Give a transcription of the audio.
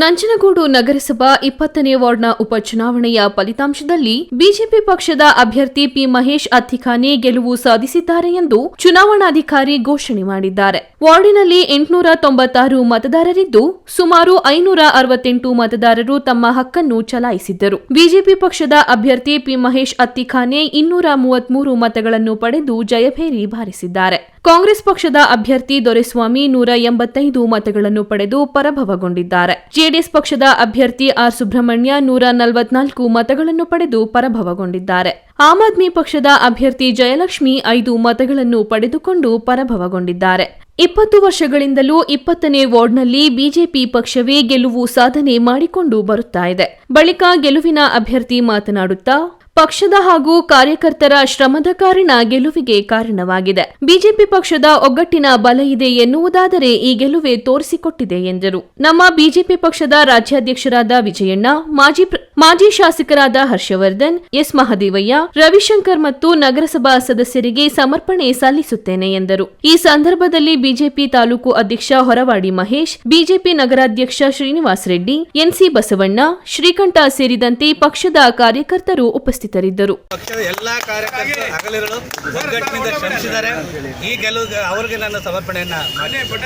ನಂಜನಗೂಡು ನಗರಸಭಾ ಇಪ್ಪತ್ತನೇ ವಾರ್ಡ್ನ ಉಪಚುನಾವಣೆಯ ಫಲಿತಾಂಶದಲ್ಲಿ ಬಿಜೆಪಿ ಪಕ್ಷದ ಅಭ್ಯರ್ಥಿ ಪಿ ಮಹೇಶ್ ಅತ್ತಿಖಾನೆ ಗೆಲುವು ಸಾಧಿಸಿದ್ದಾರೆ ಎಂದು ಚುನಾವಣಾಧಿಕಾರಿ ಘೋಷಣೆ ಮಾಡಿದ್ದಾರೆ. ವಾರ್ಡಿನಲ್ಲಿ ಎಂಟುನೂರ ತೊಂಬತ್ತಾರು ಮತದಾರರಿದ್ದು, ಸುಮಾರು ಐನೂರ ಅರವತ್ತೆಂಟು ಮತದಾರರು ತಮ್ಮ ಹಕ್ಕನ್ನು ಚಲಾಯಿಸಿದ್ದರು. ಬಿಜೆಪಿ ಪಕ್ಷದ ಅಭ್ಯರ್ಥಿ ಪಿ ಮಹೇಶ್ ಅತ್ತಿಖಾನೆ ಇನ್ನೂರ ಮೂವತ್ಮೂರು ಮತಗಳನ್ನು ಪಡೆದು ಜಯಭೇರಿ ಬಾರಿಸಿದ್ದಾರೆ. ಕಾಂಗ್ರೆಸ್ ಪಕ್ಷದ ಅಭ್ಯರ್ಥಿ ದೊರೆಸ್ವಾಮಿ ನೂರ ಎಂಬತ್ತೈದು ಮತಗಳನ್ನು ಪಡೆದು ಪರಾಭವಗೊಂಡಿದ್ದಾರೆ. ಜೆಡಿಎಸ್ ಪಕ್ಷದ ಅಭ್ಯರ್ಥಿ ಆರ್ ಸುಬ್ರಹ್ಮಣ್ಯ ನೂರ ನಲವತ್ನಾಲ್ಕು ಮತಗಳನ್ನು ಪಡೆದು ಪರಭವಗೊಂಡಿದ್ದಾರೆ. ಆಮ್ ಆದ್ಮಿ ಪಕ್ಷದ ಅಭ್ಯರ್ಥಿ ಜಯಲಕ್ಷ್ಮಿ ಐದು ಮತಗಳನ್ನು ಪಡೆದುಕೊಂಡು ಪರಭವಗೊಂಡಿದ್ದಾರೆ. ಇಪ್ಪತ್ತು ವರ್ಷಗಳಿಂದಲೂ ಇಪ್ಪತ್ತನೇ ವಾರ್ಡ್ನಲ್ಲಿ ಬಿಜೆಪಿ ಪಕ್ಷವೇ ಗೆಲುವು ಸಾಧನೆ ಮಾಡಿಕೊಂಡು ಬರುತ್ತಾ ಇದೆ. ಬಳಿಕ ಗೆಲುವಿನ ಅಭ್ಯರ್ಥಿ ಮಾತನಾಡುತ್ತಾ ಪಕ್ಷದ ಹಾಗೂ ಕಾರ್ಯಕರ್ತರ ಶ್ರಮದ ಕಾರಣ ಗೆಲುವಿಗೆ ಕಾರಣವಾಗಿದೆ. ಬಿಜೆಪಿ ಪಕ್ಷದ ಒಗ್ಗಟ್ಟಿನ ಬಲ ಇದೆ ಎನ್ನುವುದಾದರೆ ಈ ಗೆಲುವೆ ತೋರಿಸಿಕೊಟ್ಟಿದೆ ಎಂದರು. ನಮ್ಮ ಬಿಜೆಪಿ ಪಕ್ಷದ ರಾಜ್ಯಾಧ್ಯಕ್ಷರಾದ ವಿಜಯಣ್ಣ, ಮಾಜಿ ಮಾಜಿ ಶಾಸಕರಾದ ಹರ್ಷವರ್ಧನ್, ಎಸ್ ಮಹದೇವಯ್ಯ, ರವಿಶಂಕರ್ ಮತ್ತು ನಗರಸಭಾ ಸದಸ್ಯರಿಗೆ ಸಮರ್ಪಣೆ ಸಲ್ಲಿಸುತ್ತೇನೆ ಎಂದರು. ಈ ಸಂದರ್ಭದಲ್ಲಿ ಬಿಜೆಪಿ ತಾಲೂಕು ಅಧ್ಯಕ್ಷ ಹೊರವಾಡಿ ಮಹೇಶ್, ಬಿಜೆಪಿ ನಗರಾಧ್ಯಕ್ಷ ಶ್ರೀನಿವಾಸ್ ರೆಡ್ಡಿ ಎನ್ಸಿ ಬಸವಣ್ಣ, ಶ್ರೀಕಂಠ ಸೇರಿದಂತೆ ಪಕ್ಷದ ಕಾರ್ಯಕರ್ತರು ಉಪಸ್ಥಿತರಿದ್ದರು ಪಕ್ಷದ ಎಲ್ಲಾ ಕಾರ್ಯಕರ್ತರು ಹಗಲಿರುಳು ಒಗ್ಗಟ್ಟಿನಿಂದ ಶ್ರಮಿಸಿದ್ದಾರೆ. ಈ ಗೆಲುವು ಅವರಿಗೆ ನನ್ನ ಸಮರ್ಪಣೆಯನ್ನ